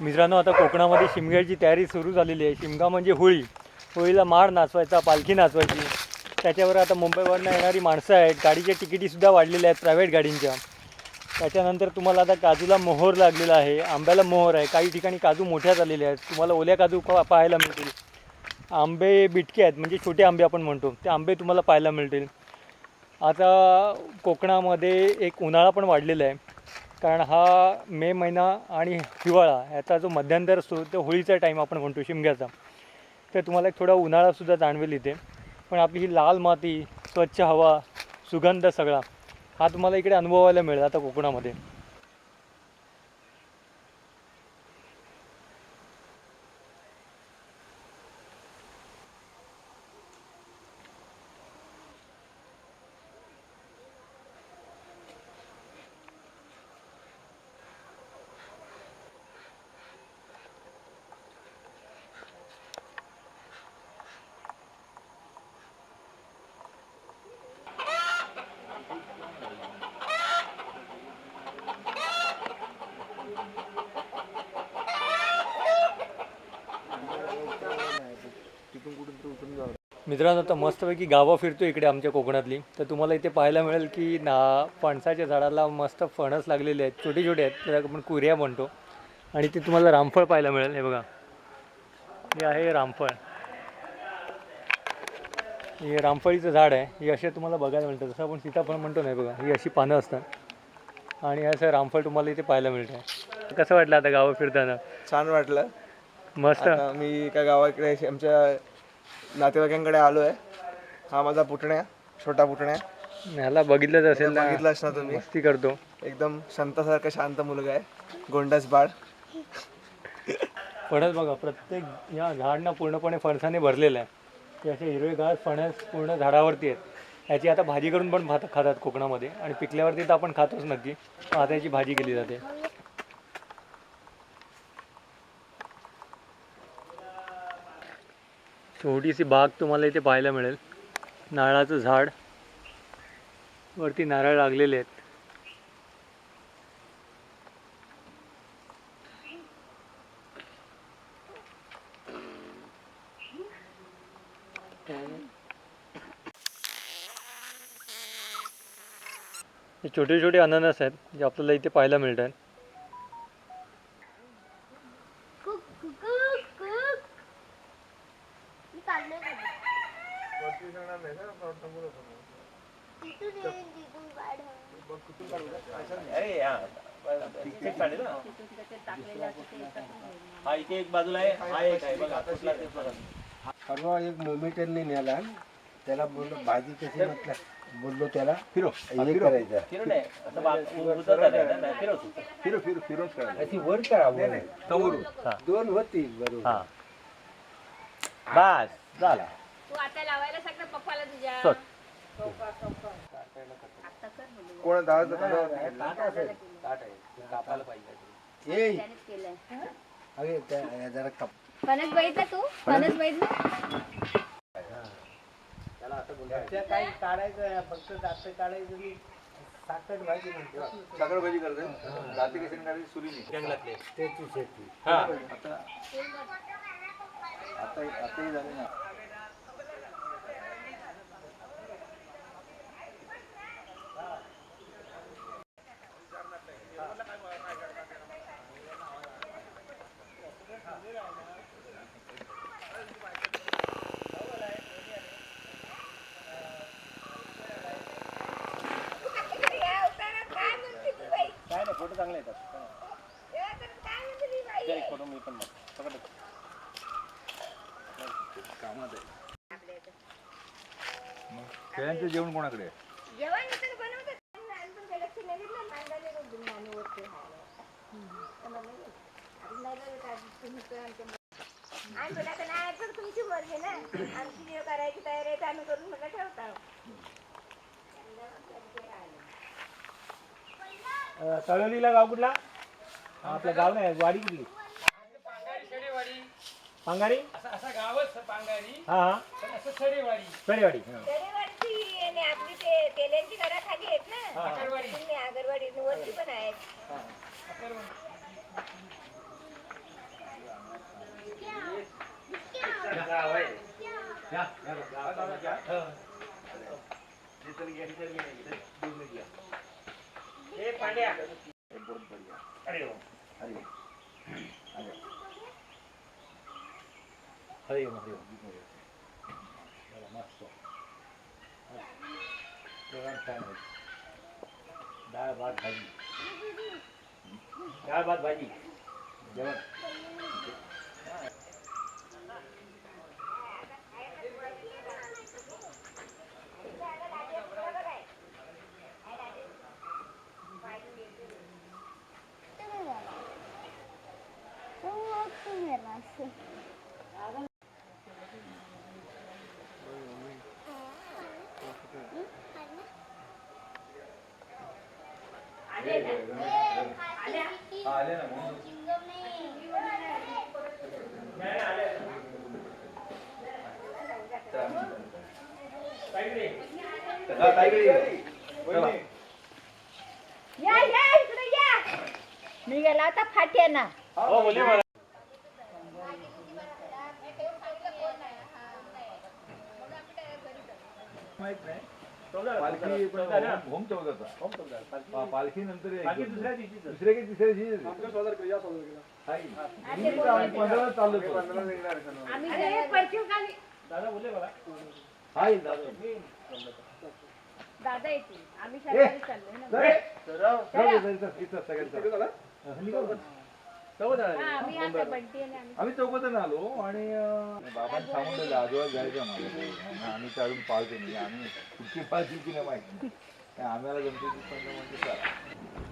मित्रांनो आता कोकणामध्ये शिमग्याची तयारी सुरू झालेली आहे. शिमगा म्हणजे होळी. होळीला माळ नाचवायचा पालखी नाचवायची. त्याच्यावर आता मुंबईवरनं येणारी माणसं आहेत. गाडीच्या तिकिटीसुद्धा वाढलेल्या आहेत प्रायव्हेट गाडींच्या. त्याच्यानंतर तुम्हाला आता काजूला मोहर लागलेला आहे. आंब्याला मोहर आहे. काही ठिकाणी काजू मोठ्या झालेल्या आहेत. तुम्हाला ओल्या काजू पाहायला मिळतील. आंबे बिटके आहेत. म्हणजे छोटे आंबे आपण म्हणतो. ते आंबे तुम्हाला पाहायला मिळतील. आता कोकणामध्ये एक उन्हाळा पण वाढलेला आहे. कारण हा मे महिना आणि हिवाळा याचा जो मध्यांतर असतो तो होळीचा टाईम आपण म्हणतो शिमग्याचा. तर तुम्हाला एक थोडा उन्हाळासुद्धा जाणवेल इथे. पण आपली ही लाल माती स्वच्छ हवा सुगंध सगळा हा तुम्हाला इकडे अनुभवायला मिळेल आता कोकणामध्ये. मित्रांनो आता मस्तपैकी गावं फिरतो इकडे आमच्या कोकणातली. तर तुम्हाला इथे पाहायला मिळेल की ना फणसाच्या झाडाला मस्त फणस लागलेले आहेत छोटे छोटे आहेत. त्याला आपण कुऱ्या म्हणतो. आणि ते तुम्हाला रामफळ पाहायला मिळेल. हे बघा. हे आहे रामफळ. हे रामफळीचं झाड आहे. हे असे तुम्हाला बघायला मिळतं. जसं आपण सीताफळ म्हणतो नाही बघा. ही अशी पानं असतात. आणि असं रामफळ तुम्हाला इथे पाहायला मिळतं कसं वाटलं आता गावं फिरताना? छान वाटलं. मस्त. मी एका गावाकडे आमच्या नातेवाईकांकडे आलो आहे हा माझा पुतण्या छोटा पुतण्या. ह्याला बघितलंच असेल ना. बघितलं असणार तुम्ही. मस्ती करतो. एकदम संतासारखा शांत मुलगा आहे. गोंडस बाळ. फणस बघा प्रत्येक या झाड ना पूर्णपणे फणसाने भरलेलं आहे. ते असे हिरवेगार फणस पूर्ण झाडावरती आहेत. याची आता भाजी करून पण भात खातात कोकणामध्ये. आणि पिकल्यावरती तर आपण खातोच नक्की. आता याची भाजी केली जाते. छोटीशी बाग तुम्हाला इथे पाहायला मिळेल. नारळाचं झाड. वरती नारळ लागलेले आहेत. हे छोटे छोटे अननस आहेत जे आपल्याला इथे पाहायला मिळतात. आहेत तिथून येईन तिथून काढ हा इथे एक बाजूला आहे हा एक आहे बघा कुठला ते बघा. परवा एक मोमेटरने नेला त्याला बोललो भाजी कशी म्हटलं बोललो त्याला फिरो हे करायचं असं बा- ना, फिरव तू. फिरो फिरो फिरो अशी वर करा वर. हा. दोन होती बरोबर. हां. बस झाला. तू आता लावायला सांग ना पप्पाला तुझ्या. चल. कोण दहा ए. त्यानेच केलंय. अरे त्या या जरा कप. फणस बघितला तू? फणस? बघितला? त्याच्या काही काढायचं फक्त दात काढायचं साखर भाजी म्हणतो. साखर भाजी करते जाती कशी काढायची सुरीने जंगलातले. त्याची शेती. हा. आता आता आताही झाले ना. चांगले येतात फोटो मी पण जेवण कोणाकडे आहे? जेवण इथं बनवतात लहानपण गडकचं नवीन मांडायला रोज नाणं वरती खायला. समजलं का? आपण नाही करत आज तुम्ही तर आमच्या- आम्ही तुला तर नाही तर तुमची मर्जी ना आमची जेव्हा करायची तयारी आम्ही करून मला ठेवतो तळवलीला गाव कुठला? आपलं गाव नाही वाडी कुठली? पांगारी? पांगारी असं गावच पांगारी हा. असं सडेवाडी सडेवाडी आपली ते तेल्यांची घराखाली आहेत ना? पण आहेत. हे पांड्या अरे वा. हरि ओम हरि ओम मस्त जेवण छान आहे डाळ भात भाजी डाळ भात भाजी जेवण या या इकडे या मी गेला आता फाट्या ना हो, मुली मला पालखी पण होम चौकाचा पालखी नंतर दुसऱ्या दिवशीच. दुसऱ्या की तिसऱ्या दिवशी चालू. आम्ही अरे परफ्यूम खाली. दादा बोलले मला. हाय दादा. दादा येतील. आम्ही सगळे चाललोय ना. आम्ही आता बंटी आम्ही. आम्ही चौकातून आलो आणि अं, बाबांनी सांगून आजोबा जायचं आम्हाला आम्ही चालून पाळतो नाही आम्ही कुठची पाळची की नाही माहिती आम्हाला तिथपर्यंत म्हणजे